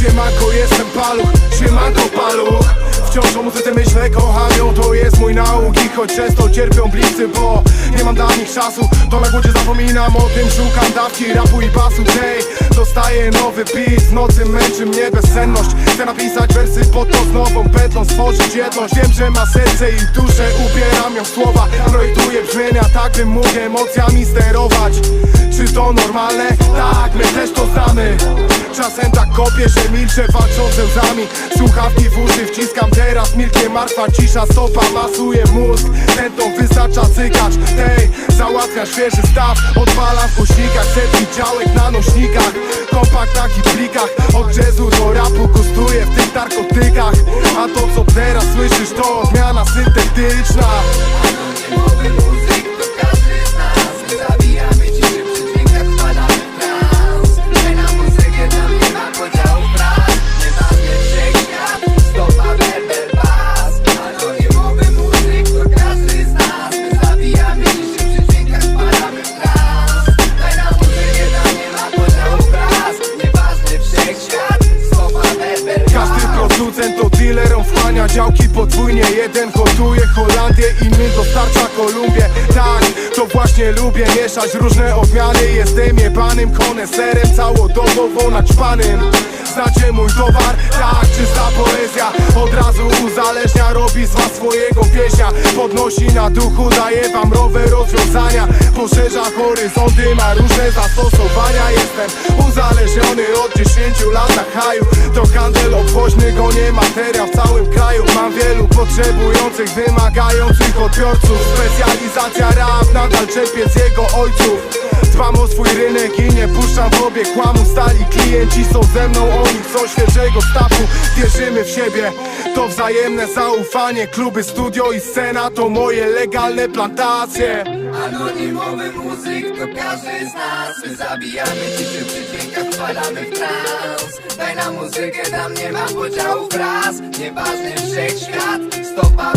Siemanko, jestem paluch, siemanko paluch. Wciąż o muzyce myślę, kocham to jest mój nauk. I choć często cierpią bliscy, bo nie mam dla nich czasu To na głodzie zapominam o tym, szukam dawki rapu i basu. Hej, dostaję nowy beat, w nocy męczy mnie bezsenność. Chcę napisać wersy po to z nową stworzyć jedność. Wiem, że ma serce i duszę, ubieram ją w słowa. Projektuję brzmienia, tak bym mógł emocjami sterować. Czy to normalne? Tak, my też to kopię, że milczę, walcząc ze łzami Słuchawki w uszy wciskam teraz, milkiem martwa cisza Stopa masuje mózg, tętą wystarcza cykacz Tej, załatwia świeży staw, odpalam w głośnikach Setki działek na nośnikach, kompaktach i plikach Od jazzu do rapu gustuję producent to dealerom wchłania działki podwójnie. Jeden hoduje Holandię, inny dostarcza Kolumbię. Tak, to właśnie lubię mieszać różne odmiany. Jestem jebanym koneserem, całodobowo naćpanym Znacie mój towar? Tak, czysta poezja. Od razu uzależnia, robi z was swojego pieśnia. Podnosi na duchu, daje wam nowe rozwiązania. Poszerza horyzonty, ma różne zastosowania. Jestem uzależniony od 10 lat na haju. To handel obwoźny, gonię materiał w całym kraju. Mam wielu potrzebujących, wymagających odbiorców. Specjalizacja rap, nadal czerpię z jego ojców Dbam o swój rynek i nie puszczam w obieg kłamu Stali klienci są ze mną, oni. Chcą świeżego stafu Wierzymy w siebie, to wzajemne zaufanie. Kluby, studio i scena to moje legalne plantacje. Anonimowy muzyk to każdy z nas. My zabijamy ciszy przy dźwiękach, wpadamy w trans. Daj na muzykę, tam nie ma podziału raz Nieważny wszechświat, stopa,